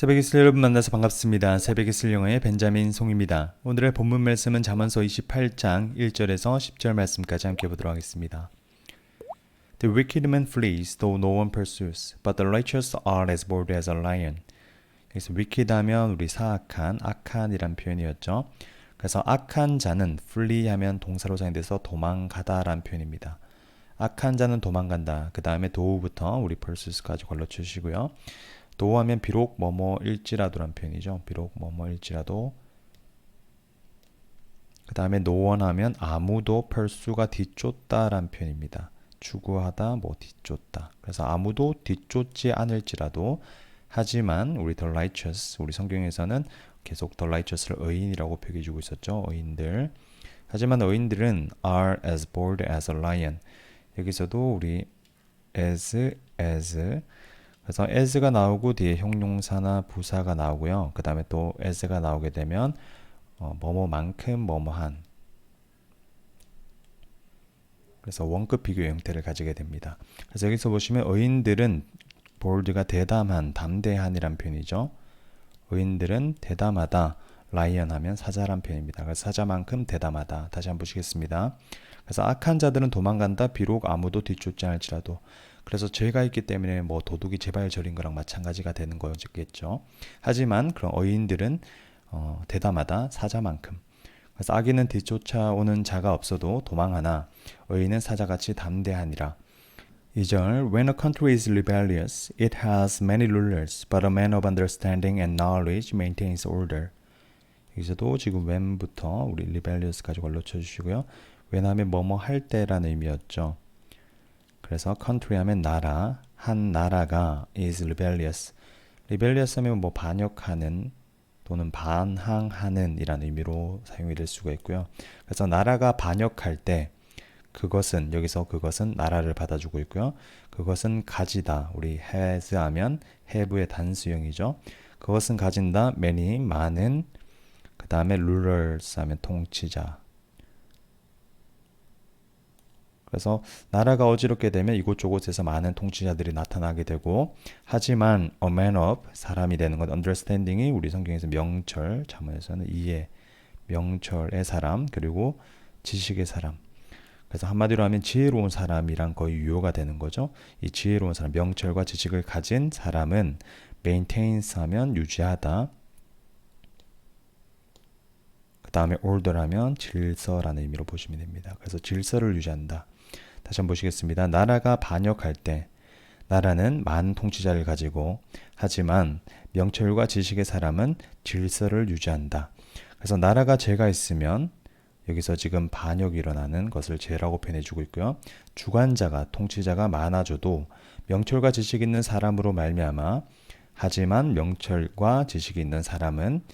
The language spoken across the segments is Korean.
새벽에 슬 여러분 만나서 반갑습니다. 새벽에 슬 영어의 벤자민 송입니다. 오늘의 본문 말씀은 잠언서 28장 1절에서 10절 말씀까지 함께 보도록 하겠습니다. The wicked man flees, though no one pursues, but the righteous are as bold as a lion. 여기서 wicked 하면 우리 사악한, 악한이란 표현이었죠. 그래서 악한 자는 flee 하면 동사로 사용돼서 도망가다라는 표현입니다. 악한 자는 도망간다. 그 다음에 도우부터 우리 pursues까지 걸러주시고요. 도우하면 비록 뭐뭐일지라도란 표현이죠. 비록 뭐뭐일지라도 그 다음에 노원하면 아무도 펄수가 뒤쫓다란 표현입니다. 추구하다, 뭐 뒤쫓다. 그래서 아무도 뒤쫓지 않을지라도 하지만 우리 the righteous, 우리 성경에서는 계속 the righteous를 의인이라고 표기해 주고 있었죠. 의인들. 하지만 의인들은 are as bold as a lion. 여기서도 우리 as, as 그래서 as가 나오고 뒤에 형용사나 부사가 나오고요. 그 다음에 또 as가 나오게 되면 어, 뭐뭐만큼 뭐뭐한 그래서 원급 비교 형태를 가지게 됩니다. 그래서 여기서 보시면 의인들은 볼드가 대담한, 담대한이란 표현이죠. 의인들은 대담하다. 라이언 하면 사자란 표현입니다. 그래서 사자만큼 대담하다. 다시 한번 보시겠습니다. 그래서 악한 자들은 도망간다. 비록 아무도 뒤쫓지 않을지라도. 그래서 죄가 있기 때문에 뭐 도둑이 제발 저린 거랑 마찬가지가 되는 거겠죠. 하지만 그런 어인들은 어, 대담하다. 사자만큼. 그래서 악인은 뒤쫓아오는 자가 없어도 도망하나 의인은 사자같이 담대하니라. 2절 When a country is rebellious, it has many rulers, but a man of understanding and knowledge maintains order. 여기서도 지금 when부터 우리 rebellious까지 걸로 쳐주시고요. 왜냐하면 뭐뭐 할 때라는 의미였죠. 그래서 country 하면 나라, 한 나라가 is rebellious. rebellious 하면 뭐 반역하는 또는 반항하는 이라는 의미로 사용이 될 수가 있고요. 그래서 나라가 반역할 때 그것은 여기서 그것은 나라를 받아주고 있고요. 그것은 가지다. 우리 has 하면 have의 단수형이죠. 그것은 가진다. many 많은 그 다음에 rulers 하면 통치자. 그래서 나라가 어지럽게 되면 이곳저곳에서 많은 통치자들이 나타나게 되고 하지만 a man of 사람이 되는 것 understanding이 우리 성경에서 명철 자문에서는 이해 명철의 사람 그리고 지식의 사람 그래서 한마디로 하면 지혜로운 사람이란 거의 유효가 되는 거죠. 이 지혜로운 사람 명철과 지식을 가진 사람은 maintains 하면 유지하다 그 다음에 order하면 질서라는 의미로 보시면 됩니다. 그래서 질서를 유지한다. 다시 한번 보시겠습니다. 나라가 반역할 때 나라는 많은 통치자를 가지고 하지만 명철과 지식의 사람은 질서를 유지한다. 그래서 나라가 죄가 있으면 여기서 지금 반역이 일어나는 것을 죄라고 표현해주고 있고요. 주관자가 통치자가 많아져도 명철과 지식 있는 사람으로 말미암아 하지만 명철과 지식이 있는 사람은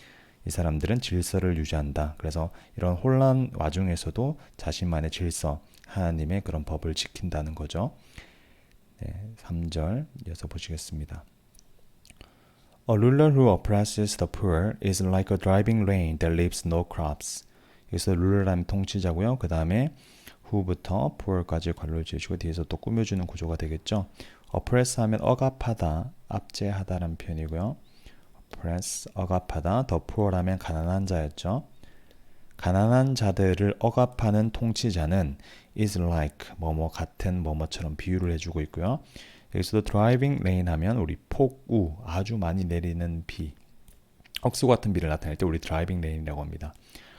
이 사람들은 질서를 유지한다. 그래서 이런 혼란 와중에서도 자신만의 질서, 하나님의 그런 법을 지킨다는 거죠. 네, 3절 이어서 보시겠습니다. A ruler who oppresses the poor is like a driving rain that leaves no crops. 여기서 룰러라는 통치자고요. 그 다음에 who부터 poor까지 관료를 지으시고 뒤에서 또 꾸며주는 구조가 되겠죠. oppress 하면 억압하다, 압제하다라는 표현이고요. oppress, 억압하다, the poor 하면 가난한 자였죠. 가난한 자들을 억압하는 통치자는 is like 뭐뭐 같은 뭐뭐처럼 비유를 해주고 있고요. 여기서도 driving rain 하면 우리 폭우 아주 많이 내리는 비 억수 같은 비를 나타낼 때 우리 driving rain이라고 합니다.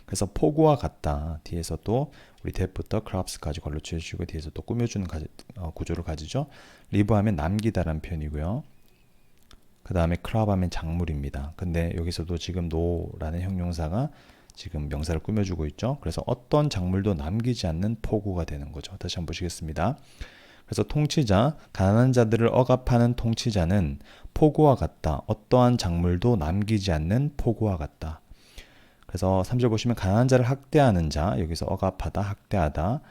그래서 폭우와 같다. 뒤에서 또 우리 대부터 crops까지 걸로 주시고 뒤에서 또 꾸며주는 가지, 어, 구조를 가지죠. 리브 하면 남기다라는 표현이고요. 그 다음에 crop 하면 작물입니다. 근데 여기서도 지금 no라는 형용사가 지금 명사를 꾸며주고 있죠. 그래서 어떤 작물도 남기지 않는 포구가 되는 거죠. 다시 한번 보시겠습니다. 그래서 통치자, 가난한 자들을 억압하는 통치자는 포구와 같다. 어떠한 작물도 남기지 않는 포구와 같다. 그래서 3절 보시면 가난한 자를 학대하는 자, 여기서 억압하다, 학대하다.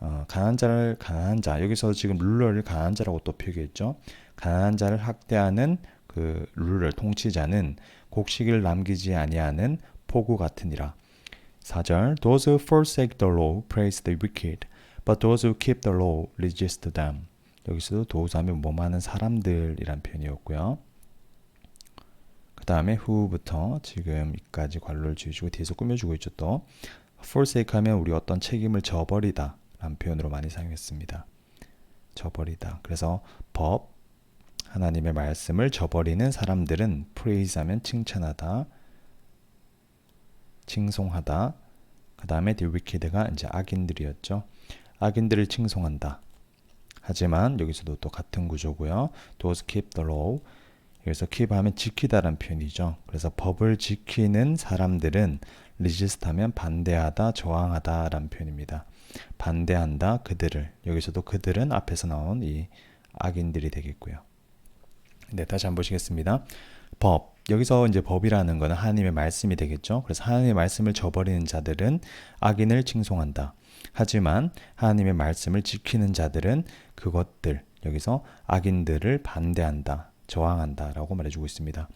어, 가난한 자를 가난한 자, 여기서 지금 룰러를 가난한 자라고 또 표기했죠. 가난한 자를 학대하는 그 룰러 통치자는 곡식을 남기지 아니하는 포구 같으니라. 4절 Those who forsake the law praise the wicked, but those who keep the law resist them. 여기서도 도우사하면 뭐많은 사람들이란 표현이었고요. 다음에 who부터 지금까지 관로를 지으시고 뒤에서 꾸며주고 있죠 또 forsake 하면 우리 어떤 책임을 져버리다 라는 표현으로 많이 사용했습니다 져버리다 그래서 법 하나님의 말씀을 저버리는 사람들은 praise 하면 칭찬하다 칭송하다. 그 다음에 the wicked가 이제 악인들이었죠. 악인들을 칭송한다. 하지만 여기서도 또 같은 구조고요. Those keep the law. 여기서 keep 하면 지키다라는 표현이죠. 그래서 법을 지키는 사람들은 resist 하면 반대하다 저항하다라는 표현입니다. 반대한다 그들을. 여기서도 그들은 앞에서 나온 이 악인들이 되겠고요. 네, 다시 한번 보시겠습니다. 법. 여기서 이제 법이라는 것은 하나님의 말씀이 되겠죠. 그래서 하나님의 말씀을 저버리는 자들은 악인을 칭송한다. 하지만 하나님의 말씀을 지키는 자들은 그것들, 여기서 악인들을 반대한다. 저항한다라고 말해주고 있습니다.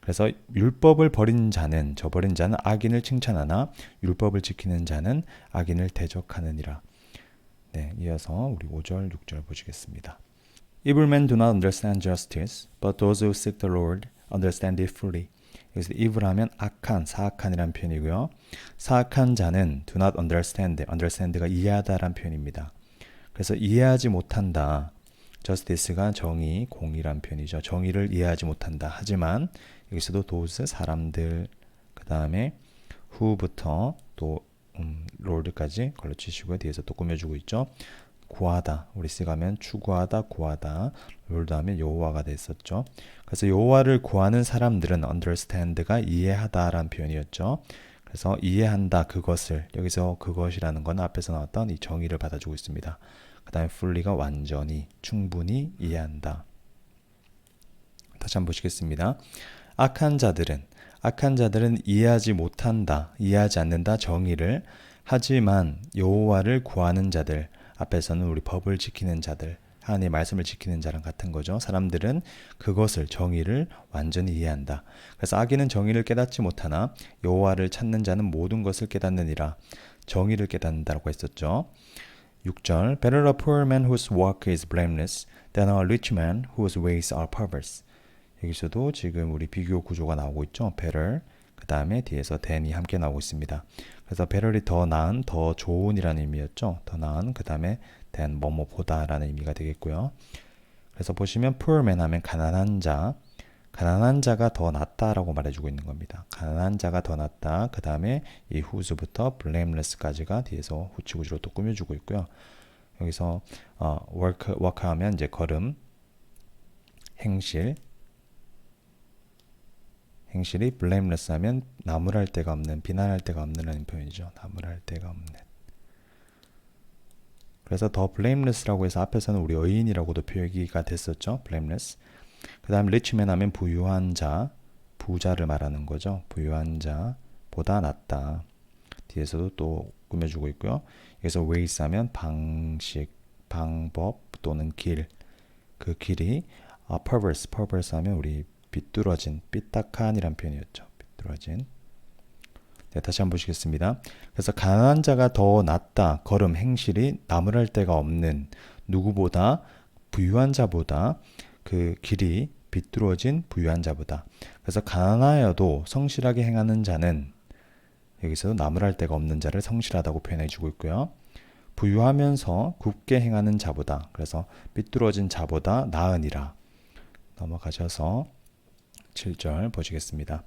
그래서 율법을 버린 자는 저버린 자는 악인을 칭찬하나 율법을 지키는 자는 악인을 대적하느니라. 네, 이어서 우리 5절, 6절 보시겠습니다. Evil men do not understand justice, but those who seek the Lord understand it fully. 여기서 evil 하면 악한, 사악한이라는 표현이고요. 사악한 자는 do not understand, understand가 이해하다라는 표현입니다. 그래서 이해하지 못한다. justice가 정의, 공의란 표현이죠. 정의를 이해하지 못한다. 하지만 여기서도 those 사람들 그 다음에 who부터 또 음, lord까지 걸러치시고 뒤에서 또 꾸며주고 있죠. 구하다. 우리 쓰가면 추구하다 구하다. 롤드 하면 여호와가 됐었죠. 그래서 여호와를 구하는 사람들은 understand가 이해하다라는 표현이었죠. 그래서 이해한다 그것을. 여기서 그것이라는 건 앞에서 나왔던 이 정의를 받아주고 있습니다. 그 다음에 fully가 완전히 충분히 이해한다. 다시 한번 보시겠습니다. 악한 자들은 악한 자들은 이해하지 못한다 이해하지 않는다 정의를. 하지만 여호와를 구하는 자들 앞에서는 우리 법을 지키는 자들, 하나님의 말씀을 지키는 자랑 같은 거죠. 사람들은 그것을 정의를 완전히 이해한다. 그래서 악인은 정의를 깨닫지 못하나 여호와를 찾는 자는 모든 것을 깨닫느니라. 정의를 깨닫는다고 했었죠. 6절 Better a poor man whose work is blameless than a rich man whose ways are perverse. 여기서도 지금 우리 비교 구조가 나오고 있죠. better 그 다음에 뒤에서 than이 함께 나오고 있습니다. 그래서 better이 더 나은, 더 좋은이라는 의미였죠. 더 나은, 그 다음에 than 뭐뭐보다라는 의미가 되겠고요. 그래서 보시면 poor man 하면 가난한 자, 가난한 자가 더 낫다라고 말해주고 있는 겁니다. 가난한 자가 더 낫다. 그 다음에 이 whose부터 blameless까지가 뒤에서 후치구조로 또 꾸며주고 있고요. 여기서 어, work, work 하면 이제 걸음, 행실, 행실이 blameless 하면 나무랄 데가 없는, 비난할 데가 없는라는 표현이죠. 나무랄 데가 없는. 그래서 더 blameless라고 해서 앞에서는 우리 의인이라고도 표기가 됐었죠. blameless. 그 다음 richman 하면 부유한 자, 부자를 말하는 거죠. 부유한 자보다 낫다. 뒤에서도 또 꾸며주고 있고요. 여기서 ways 하면 방식, 방법 또는 길. 그 길이 아, perverse, perverse 하면 우리 비뚤어진, 삐딱한이란 표현이었죠. 비뚤어진. 네, 다시 한번 보시겠습니다. 그래서 가난한 자가 더 낫다. 걸음 행실이 나무랄 데가 없는 누구보다 부유한 자보다 그 길이 비뚤어진 부유한 자보다. 그래서 가난하여도 성실하게 행하는 자는 여기서 나무랄 데가 없는 자를 성실하다고 표현해 주고 있고요. 부유하면서 굽게 행하는 자보다 그래서 삐뚤어진 자보다 나으니라 넘어가셔서 7절 보시겠습니다.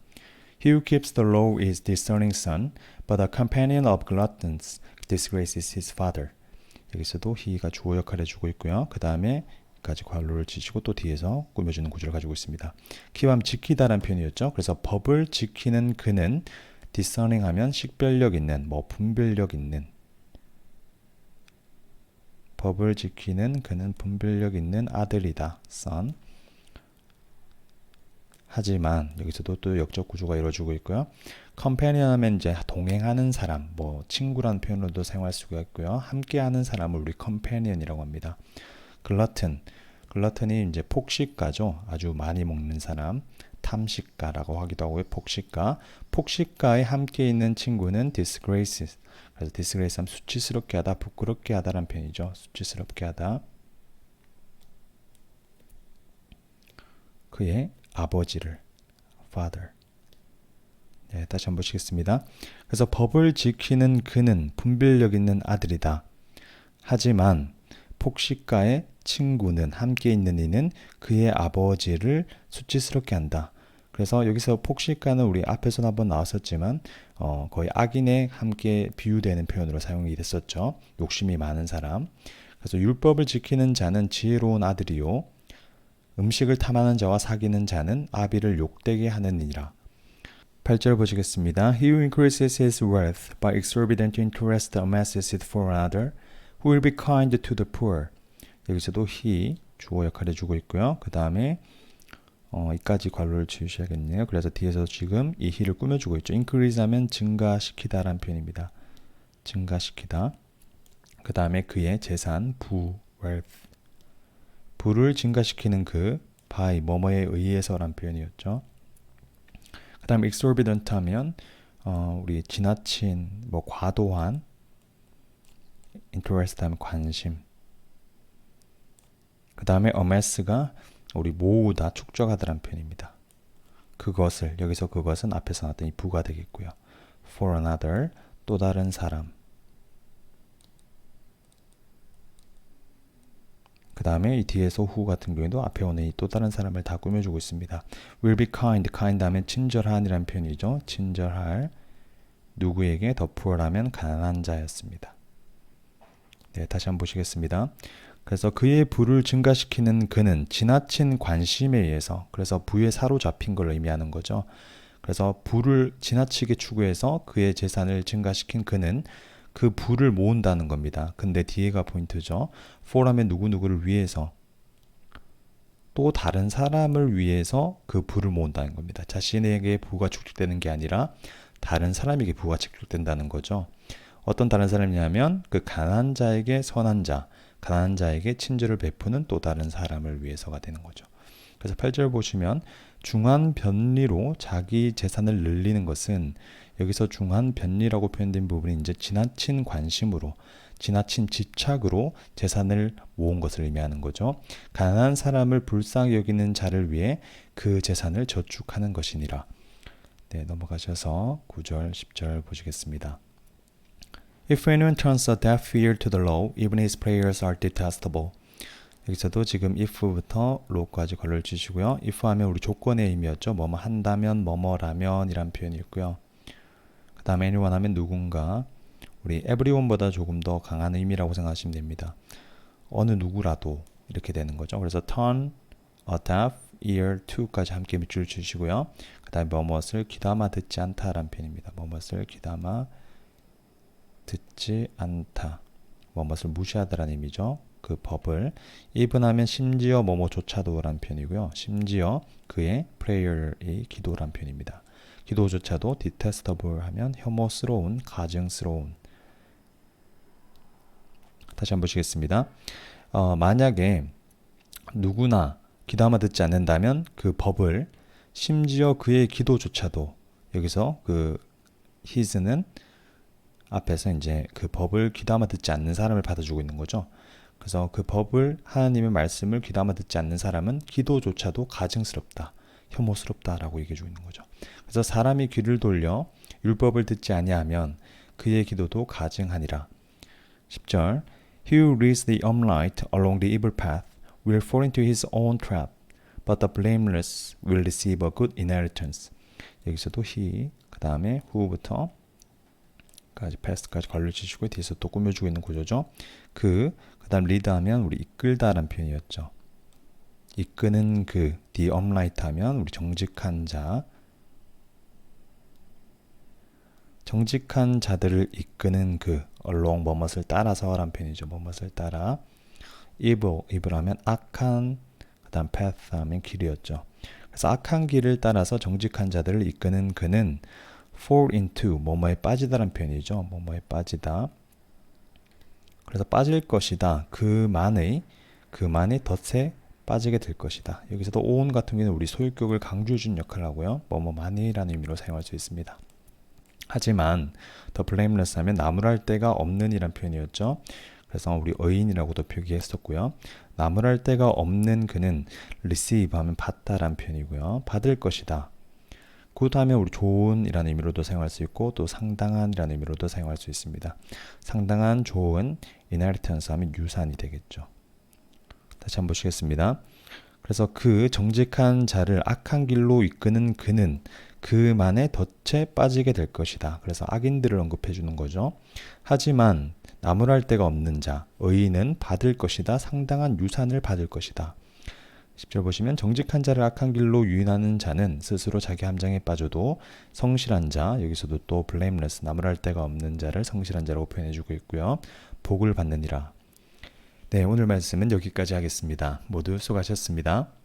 He who keeps the law is discerning son, but a companion of gluttons disgraces his father. 여기서도 he가 주어 역할을 해주고 있고요. 그 다음에 까지 관로를 지시고 또 뒤에서 꾸며주는 구조를 가지고 있습니다. 키함 지키다라는 표현이었죠. 그래서 법을 지키는 그는 discerning 하면 식별력 있는, 뭐 분별력 있는 법을 지키는 그는 분별력 있는 아들이다. son. 하지만 여기서도 또 역적 구조가 이루어지고 있고요. 컴패니언 하면 이제 동행하는 사람, 뭐 친구라는 표현으로도 사용할 수가 있고요. 함께하는 사람을 우리 컴패니언이라고 합니다. 글러튼, 글러튼이 이제 폭식가죠. 아주 많이 먹는 사람, 탐식가라고 하기도 하고요. 폭식가, 폭식가에 함께 있는 친구는 disgrace. 그래서 disgrace 하면 수치스럽게 하다, 부끄럽게 하다라는 표현이죠. 수치스럽게 하다. 그의 아버지를 father. 네, 다시 한번 보시겠습니다. 그래서 법을 지키는 그는 분별력 있는 아들이다. 하지만 폭식가의 친구는 함께 있는 이는 그의 아버지를 수치스럽게 한다. 그래서 여기서 폭식가는 우리 앞에서 한번 나왔었지만 어, 거의 악인에 함께 비유되는 표현으로 사용이 됐었죠. 욕심이 많은 사람. 그래서 율법을 지키는 자는 지혜로운 아들이요. 음식을 탐하는 자와 사귀는 자는 아비를 욕되게 하는 이라. 8절 보시겠습니다. He who increases his wealth by exorbitant interest amasses it for another, who will be kind to the poor. 여기서도 he 주어 역할을 해주고 있고요. 그 다음에 어, 이까지 괄호를 지우셔야겠네요. 그래서 뒤에서 지금 이 he를 꾸며주고 있죠. increase 하면 증가시키다라는 표현입니다. 증가시키다. 그 다음에 그의 재산, 부, wealth. 부를 증가시키는 그, by, 뭐뭐에 의해서란 표현이었죠. 그 다음에 exorbitant 하면 어, 우리 지나친, 뭐 과도한 interest 하면 관심 그 다음에 amass가 우리 모으다, 축적하다라는 표현입니다. 그것을 여기서 그것은 앞에서 나왔던 이 부가 되겠고요. for another 또 다른 사람 그 다음에 이 뒤에서 who 같은 경우에도 앞에 오는 이 또 다른 사람을 다 꾸며주고 있습니다. will be kind, kind 하면 친절한이라는 표현이죠. 친절할 누구에게 더 poor 하면 가난한 자였습니다. 네, 다시 한번 보시겠습니다. 그래서 그의 부를 증가시키는 그는 지나친 관심에 의해서 그래서 부에 사로잡힌 걸 의미하는 거죠. 그래서 부를 지나치게 추구해서 그의 재산을 증가시킨 그는 그 부를 모은다는 겁니다. 근데 뒤에가 포인트죠. for하면 누구누구를 위해서 또 다른 사람을 위해서 그 부를 모은다는 겁니다. 자신에게 부가 축적되는 게 아니라 다른 사람에게 부가 축적된다는 거죠. 어떤 다른 사람이냐면 그 가난한 자에게 선한 자, 가난한 자에게 친절을 베푸는 또 다른 사람을 위해서가 되는 거죠. 그래서 8절 보시면 중한 변리로 자기 재산을 늘리는 것은 여기서 중한 변리라고 표현된 부분이 이제 지나친 관심으로 지나친 집착으로 재산을 모은 것을 의미하는 거죠. 가난한 사람을 불쌍히 여기는 자를 위해 그 재산을 저축하는 것이니라. 네, 넘어가셔서 9절, 10절 보시겠습니다. If anyone turns a deaf ear to the law, even his prayers are detestable. 여기서도 지금 if부터 law까지 걸을 주시고요. if 하면 우리 조건의 의미였죠. 뭐뭐 한다면, 뭐뭐라면 이란 표현이 있고요. 그 다음에 anyone 하면 누군가, 우리 everyone보다 조금 더 강한 의미라고 생각하시면 됩니다. 어느 누구라도 이렇게 되는 거죠. 그래서 turn a deaf ear to까지 함께 밑줄 주시고요. 그 다음에 뭐뭇을 귀담아 듣지 않다라는 표현입니다. 뭐뭇을 귀담아 듣지 않다. 뭐뭇을 무시하다라는 의미죠. 그 법을 even 하면 심지어 뭐뭐조차도란 표현이고요. 심지어 그의 prayer이 기도란 표현입니다. 기도조차도 detestable 하면 혐오스러운, 가증스러운. 다시 한번 보시겠습니다. 어, 만약에 누구나 기도하마 듣지 않는다면 그 법을 심지어 그의 기도조차도 여기서 그 his는 앞에서 이제 그 법을 귀담아 듣지 않는 사람을 받아주고 있는 거죠. 그래서 그 법을 하나님의 말씀을 귀담아 듣지 않는 사람은 기도조차도 가증스럽다, 혐오스럽다라고 얘기해 주고 있는 거죠. 그래서 사람이 귀를 돌려 율법을 듣지 아니하면 그의 기도도 가증하니라. 10절 He who leads the upright along the evil path will fall into his own trap, but the blameless will receive a good inheritance. 여기서도 he, 그 다음에 who부터 까지 past까지 걸러주시고 뒤에서 또 꾸며주고 있는 구조죠. 그, 그 다음 lead 하면 우리 이끌다라는 표현이었죠. 이끄는 그, the upright 하면 우리 정직한 자, 정직한 자들을 이끄는 그 along 뭐뭇을 따라서란 표현이죠. 뭐뭇을 따라 evil, evil 하면 악한 그다음 path 하면 길이었죠. 그래서 악한 길을 따라서 정직한 자들을 이끄는 그는 fall into 뭐뭐에 빠지다란 표현이죠. 뭐뭐에 빠지다. 그래서 빠질 것이다. 그만의 그만의 덫에 빠지게 될 것이다. 여기서도 on 같은 경우는 우리 소유격을 강조해 준 역할을 하고요. 뭐뭐만이라는 의미로 사용할 수 있습니다. 하지만 더 blameless 하면 나무랄 데가 없는 이란 표현이었죠. 그래서 우리 의인이라고도 표기했었고요. 나무랄 데가 없는 그는 receive 하면 받다란 표현이고요. 받을 것이다. 굿하면 우리 좋은이라는 의미로도 사용할 수 있고 또 상당한이라는 의미로도 사용할 수 있습니다. 상당한 좋은 inheritance 하면 유산이 되겠죠. 다시 한번 보시겠습니다. 그래서 그 정직한 자를 악한 길로 이끄는 그는 그만의 덫에 빠지게 될 것이다. 그래서 악인들을 언급해 주는 거죠. 하지만 나무랄 데가 없는 자, 의인은 받을 것이다. 상당한 유산을 받을 것이다. 10절 보시면 정직한 자를 악한 길로 유인하는 자는 스스로 자기 함정에 빠져도 성실한 자, 여기서도 또 blameless, 나무랄 데가 없는 자를 성실한 자라고 표현해 주고 있고요. 복을 받느니라. 네, 오늘 말씀은 여기까지 하겠습니다. 모두 수고하셨습니다.